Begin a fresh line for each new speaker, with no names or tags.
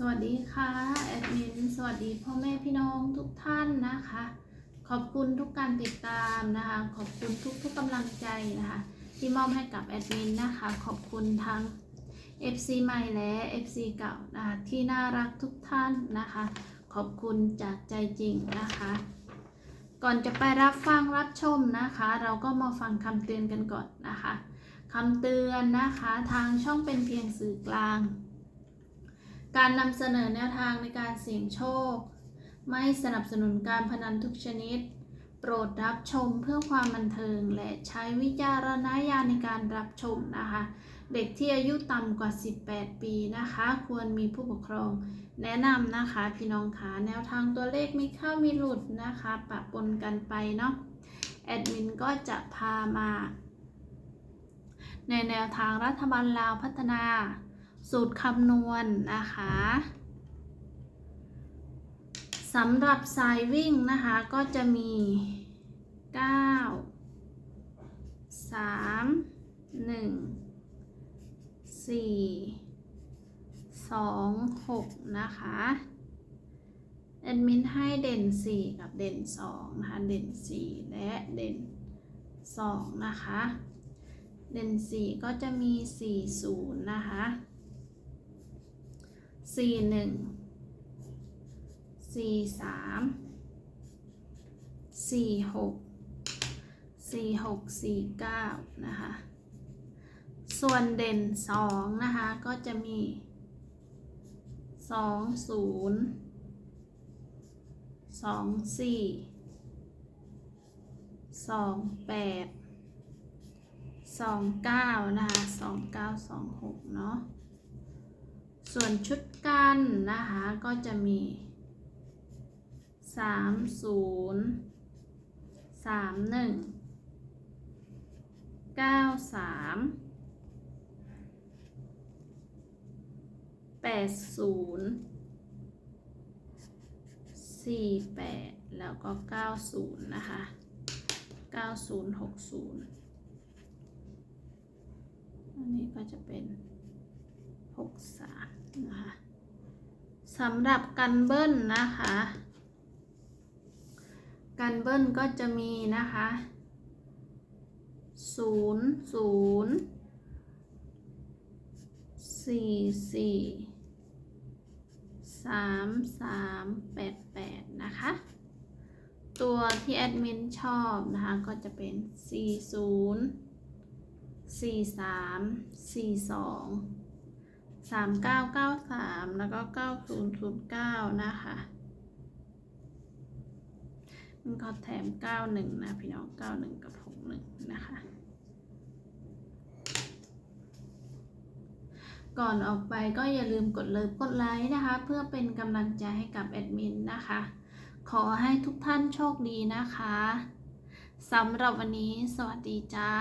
สวัสดีค่ะแอดมินสวัสดีพ่อแม่พี่น้องทุกท่านนะคะ ขอบคุณทุกการติดตามนะคะ ขอบคุณทุกทุกกำลังใจนะคะ ที่มอบให้กับแอดมินนะคะ ขอบคุณทั้ง FC ใหม่และ FC เก่านะคะที่น่ารักทุกท่านนะคะ ขอบคุณจากใจจริงนะคะ ก่อนจะไปรับฟังรับชมนะคะ เราก็มาฟังคำเตือนกันก่อนนะคะคำเตือนนะคะทางช่องเป็นเพียงสื่อกลาง การนำเสนอแนวทางในการเสี่ยงโชค ไม่สนับสนุนการพนันทุกชนิด โปรดรับชมเพื่อความบันเทิงและใช้วิจารณญาณในการรับชมนะคะ เด็กที่อายุต่ำกว่า 18 ปีนะคะ ควรมีผู้ปกครอง แนะนำนะคะ พี่น้องคะแนวทางตัวเลขมีเข้ามีหลุดนะคะ ปะปนกันไปเนาะแอดมินก็จะพามา ในแนวทางรัฐบาลลาวพัฒนา สูตรคำนวณนะคะสำหรับสายวิ่งนะคะก็จะมี 9 3 1 4 2 6 นะคะแอดมินให้เด่น 4 กับเด่น2นะคะ เด่น 4 และเด่น 2 นะคะ เด่น 4 ก็จะมี 4 0 นะคะ สี่หนึ่งสี่สามสี่หกสี่หกสี่เก้านะคะ ส่วนเด่นสองนะคะ ก็จะมีสองศูนย์สองสี่สองแปดสองเก้านะคะสองเก้าสองหกเนาะ ส่วนชุดกันนะคะก็จะมี 3 0 3 1 9 3 8 0 4 8 แล้วก็ 90 นะคะ 90 60 อันนี้ก็จะเป็น หกสามนะคะสำหรับกันเบิ้ลนะคะ กันเบิ้ลก็จะมีนะคะศูนย์ศูนย์สี่สี่สามสามแปดแปดนะคะ ตัวที่แอดมินชอบนะคะ ก็จะเป็นสี่ศูนย์สี่สามสี่สอง สามเก้าเก้าสามแล้วก็เก้าศูนย์ศูนย์เก้านะคะมันก็แถมเก้าหนึ่งนะ พี่น้องเก้าหนึ่งกับหกหนึ่งนะคะ ก่อนออกไปก็อย่าลืมกดเลิฟกดไลค์นะคะ เพื่อเป็นกำลังใจให้กับแอดมินนะคะ ขอให้ทุกท่านโชคดีนะคะสำหรับวันนี้สวัสดีจ้า